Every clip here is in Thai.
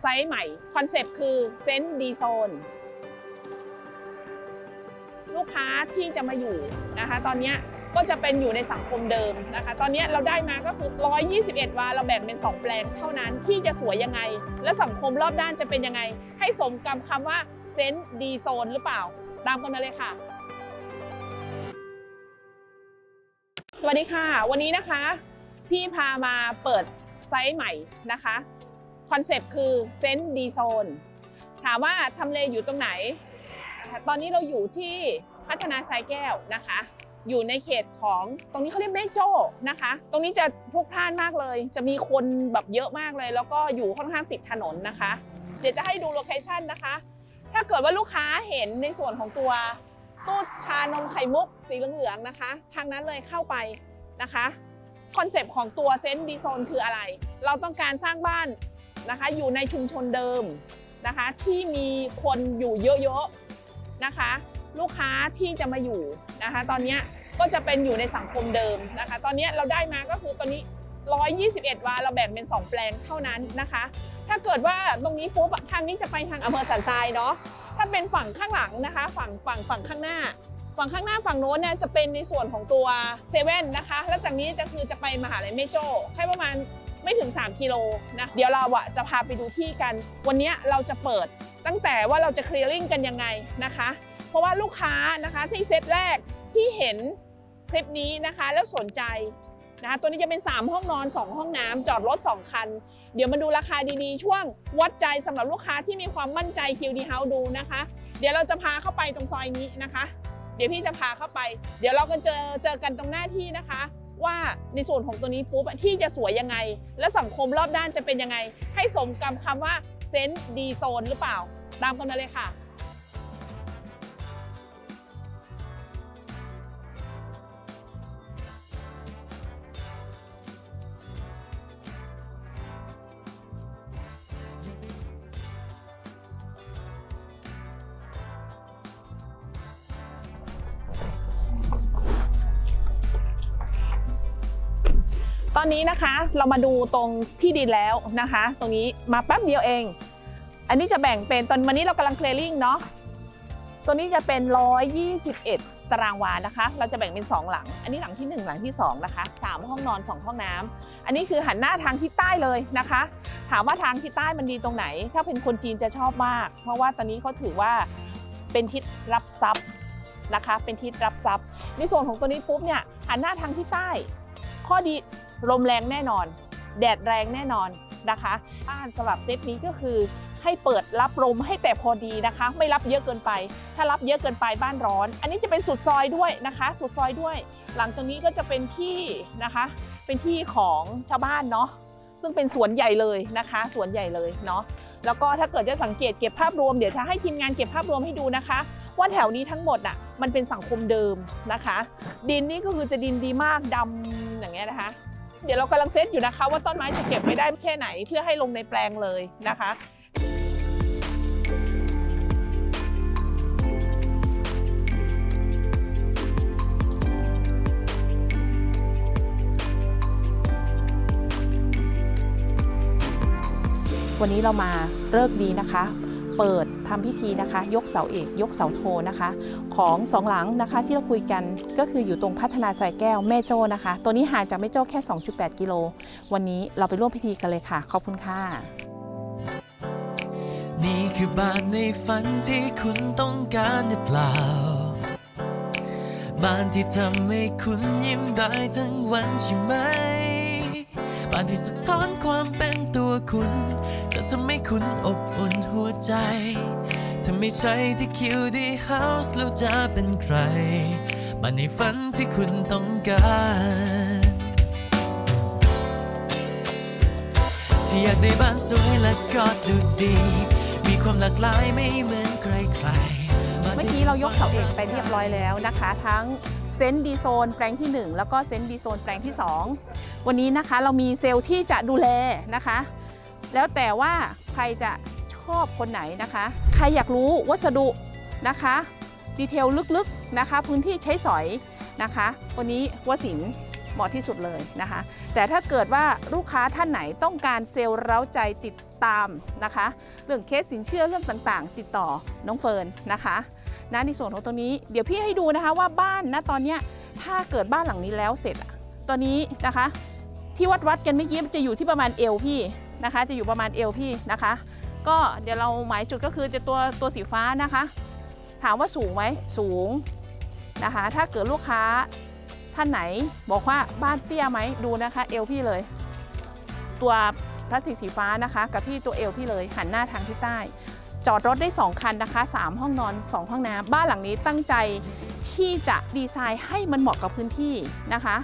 ไซส์ใหม่คอนเซปต์คือเซนต์ดีโซนลูกค้าที่จะมาอยู่นะคะ ตอนนี้ก็จะเป็นอยู่ในสังคมเดิมนะคะ ตอนนี้เราได้มาก็คือ 121 วา เราแบ่งเป็น 2 แปลงเท่านั้นที่จะสวยยังไง และสังคมรอบด้านจะเป็นยังไง ให้สมกับคำว่าเซนต์ดีโซนหรือเปล่า ตามกันมาเลยค่ะ สวัสดีค่ะ วันนี้นะคะ พี่พามาเปิดไซส์ใหม่นะคะ คอนเซปต์คือเซนต์ดีโซนถามว่าทำเลอยู่ตรงไหน ตอนนี้เราอยู่ที่พัฒนาทรายแก้วนะคะ อยู่ในเขตของตรงนี้เขาเรียกแม่โจ้นะคะ ตรงนี้จะพลุกพล่านมากเลย จะมีคนแบบเยอะมากเลย แล้วก็อยู่ค่อนข้างติดถนนนะคะ เดี๋ยวจะให้ดูโลเคชันนะคะ ถ้าเกิดว่าลูกค้าเห็นในส่วนของตัวตู้ชานมไข่มุกสีเหลืองๆนะคะ ทางนั้นเลยเข้าไปนะคะคอนเซปต์ของตัวเซนต์ดีโซนคืออะไร เราต้องการสร้างบ้าน นะคะ อยู่ในชุมชนเดิมนะคะ ที่มีคนอยู่เยอะๆนะคะ ลูกค้าที่จะมาอยู่นะคะ ตอนนี้ก็จะเป็นอยู่ในสังคมเดิมนะคะ ตอนนี้เราได้มาก็คือตอนนี้ 121 วาเราแบ่งเป็น 2 แปลงเท่านั้นนะคะ ถ้าเกิดว่าตรงนี้ปุ๊บทางนี้จะไปทางอำเภอสันทรายเนาะถ้าเป็นฝั่งข้างหลังนะคะ ฝั่งฝั่งฝั่งข้างหน้า ฝั่งข้างหน้าฝั่งโน้นเนี่ยจะเป็นในส่วนของตัวเซเว่นนะคะ แล้วจากนี้จะคือจะไปมหาลัยเมโจ้แค่ประมาณ ไม่ถึง 3 กิโลนะเดี๋ยวเราอะจะพาไปดูที่กัน วันนี้เราจะเปิดตั้งแต่ว่าเราจะเคลียร์ลิงกันยังไงนะคะ เพราะว่าลูกค้านะคะที่เซตแรกที่เห็นคลิปนี้นะคะแล้วสนใจนะคะตัวนี้จะเป็น 3 ห้องนอน 2 ห้องน้ำจอดรถ 2 คัน เดี๋ยวมาดูราคาดีๆ ช่วงวัดใจสำหรับลูกค้าที่มีความมั่นใจ QD House ดูนะคะ เดี๋ยวเราจะพาเข้าไปตรงซอยนี้นะคะ เดี๋ยวพี่จะพาเข้าไป เดี๋ยวเราก็เจอเจอกันตรงหน้าที่นะคะ ว่าในส่วนของตัวนี้ปุ๊บที่จะสวยยังไง และสังคมรอบด้านจะเป็นยังไง ให้สมกับคำว่าเซนต์ดีโซนหรือเปล่า ตามกันมาเลยค่ะ ตอนนี้นะคะเรามาดูตรงที่ดินแล้วนะคะ ตรงนี้มาแป๊บเดียวเอง อันนี้จะแบ่งเป็นตอนวันนี้เรากำลังเคลียร์ลิงเนาะตัวนี้จะเป็น 121 ตารางวานะคะ เราจะแบ่งเป็น 2 หลัง อันนี้หลังที่ 1 หลังที่ 2 นะคะ 3 ห้องนอน 2 ห้องน้ำอันนี้คือหันหน้าทางทิศใต้เลยนะคะ ถามว่าทางทิศใต้มันดีตรงไหน ถ้าเป็นคนจีนจะชอบมาก เพราะว่าตอนนี้เขาถือว่าเป็นทิศรับทรัพย์นะคะ เป็นทิศรับทรัพย์ ในส่วนของตัวนี้ปุ๊บเนี่ยหันหน้าทางทิศใต้ ข้อดี ลมแรงแน่นอน แดดแรงแน่นอนนะคะ บ้านสำหรับเซตนี้ก็คือให้เปิดรับลมให้แต่พอดีนะคะ ไม่รับเยอะเกินไป ถ้ารับเยอะเกินไปบ้านร้อน อันนี้จะเป็นสุดซอยด้วยนะคะ สุดซอยด้วย หลังจากนี้ก็จะเป็นที่นะคะ เป็นที่ของชาวบ้านเนาะซึ่งเป็นสวนใหญ่เลยนะคะสวนใหญ่เลยเนาะแล้วก็ถ้าเกิดจะสังเกตเก็บภาพรวมเดี๋ยวจะให้ทีมงานเก็บภาพรวมให้ดูนะคะ ว่าแถวนี้ทั้งหมดอะมันเป็นสังคมเดิมนะคะ ดินนี่ก็คือจะดินดีมากดำอย่างเงี้ยนะคะ เดี๋ยวเรากำลังเซตอยู่นะคะ ว่าต้นไม้จะเก็บไว้ได้แค่ไหนเพื่อให้ลงในแปลงเลยนะคะวันนี้เรามาเลิกดีนะคะ เปิดทำพิธีนะคะ ยกเสาเอก ยกเสาโทนะคะ ของสองหลังนะคะที่เราคุยกันก็คืออยู่ตรงพัฒนาสายแก้วแม่โจ้นะคะ ตัวนี้ห่างจากแม่โจ้แค่ 2.8 กิโล วันนี้เราไปร่วมพิธีกันเลยค่ะ ขอบคุณค่ะ นี่คือบ้านในฝันที่คุณต้องการหรือเปล่า บ้านที่ทำให้คุณยิ้มได้ทั้งวันใช่ไหมบ้านที่สะท้อนความเป็นตัวคุณ จะทำให้คุณอบ ใจ ถ้าไม่ใช่ที่คิวดีเฮาส์แล้วจะเป็นใครบ้านในฝันที่คุณต้องการที่อยากได้บ้านสวยและก็ดูดี มีความหลากหลายไม่เหมือนใครๆเมื่อกี้เรายกเสาเอกไปเรียบร้อยแล้วนะคะ ทั้งเซนต์ดีโซนแปลงที่ 1 แล้วก็เซนต์ดีโซนแปลงที่ 2 วันนี้นะคะเรามีเซลล์ที่จะดูแลนะคะ แล้วแต่ว่าใครจะ ชอบคนไหนนะคะ ใครอยากรู้วัสดุนะคะ ดีเทลลึกๆนะคะ พื้นที่ใช้สอยนะคะ วันนี้วสินเหมาะที่สุดเลยนะคะ แต่ถ้าเกิดว่าลูกค้าท่านไหนต้องการเซลล์เร้าใจติดตามนะคะ เรื่องเคสสินเชื่อเรื่องต่างๆ ติดต่อน้องเฟิร์นนะคะนะในส่วนของตรงนี้เดี๋ยวพี่ให้ดูนะคะว่าบ้านนะตอนเนี้ยถ้าเกิดบ้านหลังนี้แล้วเสร็จตอนนี้นะคะ ที่วัดวัดกันเมื่อกี้จะอยู่ที่ประมาณเอวพี่นะคะ จะอยู่ประมาณเอวพี่นะคะ ก็เดี๋ยวเราหมายจุดก็คือจะตัวตัวสีฟ้านะคะ ถามว่าสูงไหมสูงนะคะ ถ้าเกิดลูกค้าท่านไหนบอกว่าบ้านเตี้ยไหมดูนะคะ เอวพี่เลย ตัวพลาสติกสีฟ้านะคะ กับพี่ตัวเอวพี่เลยหันหน้าทางทิศใต้ จอดรถได้ 2 คันนะคะ 3 ห้องนอน 2 ห้องน้ำบ้านหลังนี้ตั้งใจที่จะดีไซน์ให้มันเหมาะกับพื้นที่นะคะ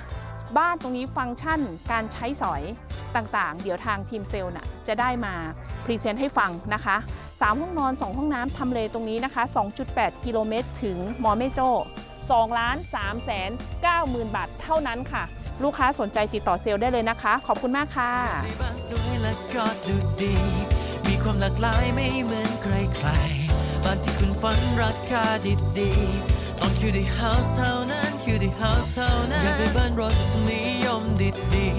บ้านตรงนี้ฟังก์ชันการใช้สอย ต่างๆ เดี๋ยวทางทีมเซลล์น่ะจะได้มาพรีเซนต์ให้ฟังนะคะ 3 ห้องนอน 2 ห้องน้ำทำเลตรงนี้นะคะ 2.8 กิโลเมตรถึงมอเมโจ้2ล้าน3แสน9หมื่นบาทเท่านั้นค่ะ ลูกค้าสนใจติดต่อเซลล์ได้เลยนะคะ ขอบคุณมากค่ะในบ้านสวยและก็ดูดีมีความหลากหลายไม่เหมือนใครๆบ้านที่คุณฝันราคาดีๆต้องคิวดีเฮาส์เท่านั้นคิวดีเฮาส์เท่านั้นอยากได้บ้านรสนิยมดี